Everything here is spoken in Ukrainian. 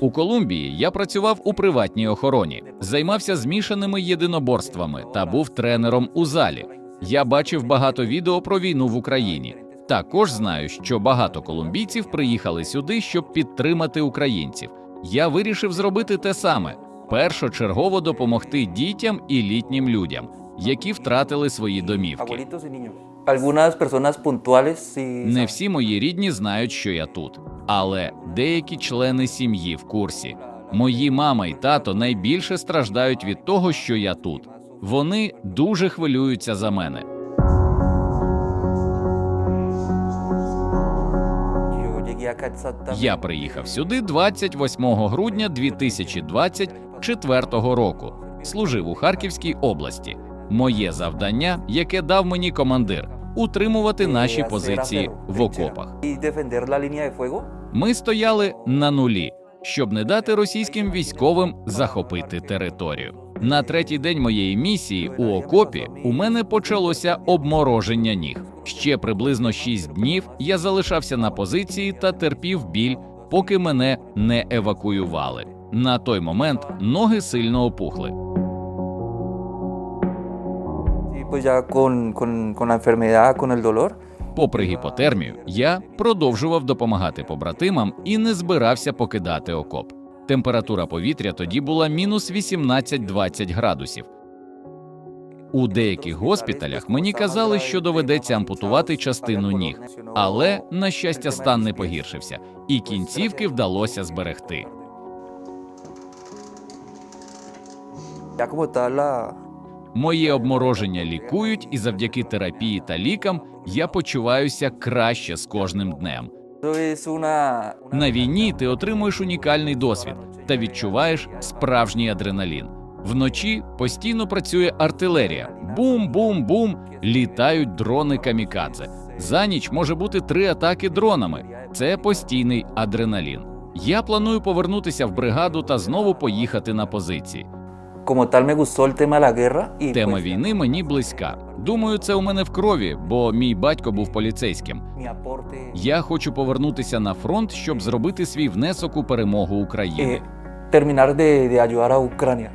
У Колумбії я працював у приватній охороні, займався змішаними єдиноборствами та був тренером у залі. Я бачив багато відео про війну в Україні. Також знаю, що багато колумбійців приїхали сюди, щоб підтримати українців. Я вирішив зробити те саме: першочергово допомогти дітям і літнім людям, які втратили свої домівки. Не всі мої рідні знають, що я тут, але деякі члени сім'ї в курсі. Мої мама і тато найбільше страждають від того, що я тут. Вони дуже хвилюються за мене. Я приїхав сюди 28 грудня 2024 року. Служив у Харківській області. Моє завдання, яке дав мені командир, утримувати наші позиції в окопах. Ми стояли на нулі, щоб не дати російським військовим захопити територію. На третій день моєї місії у окопі у мене почалося обмороження ніг. Ще приблизно шість днів я залишався на позиції та терпів біль, поки мене не евакуювали. На той момент ноги сильно опухли. Pues ya con. Попри гіпотермію, я продовжував допомагати побратимам і не збирався покидати окоп. Температура повітря тоді була мінус 18-20 градусів. У деяких госпіталях мені казали, що доведеться ампутувати частину ніг, але, на щастя, стан не погіршився, і кінцівки вдалося зберегти. Моє обмороження лікують, і завдяки терапії та лікам я почуваюся краще з кожним днем. На війні ти отримуєш унікальний досвід та відчуваєш справжній адреналін. Вночі постійно працює артилерія. Бум-бум-бум, літають дрони камікадзе. За ніч може бути три атаки дронами. Це постійний адреналін. Я планую повернутися в бригаду та знову поїхати на позиції. Тема війни мені близька. Думаю, це у мене в крові, бо мій батько був поліцейським. Я хочу повернутися на фронт, щоб зробити свій внесок у перемогу України. Термінар де аюара de,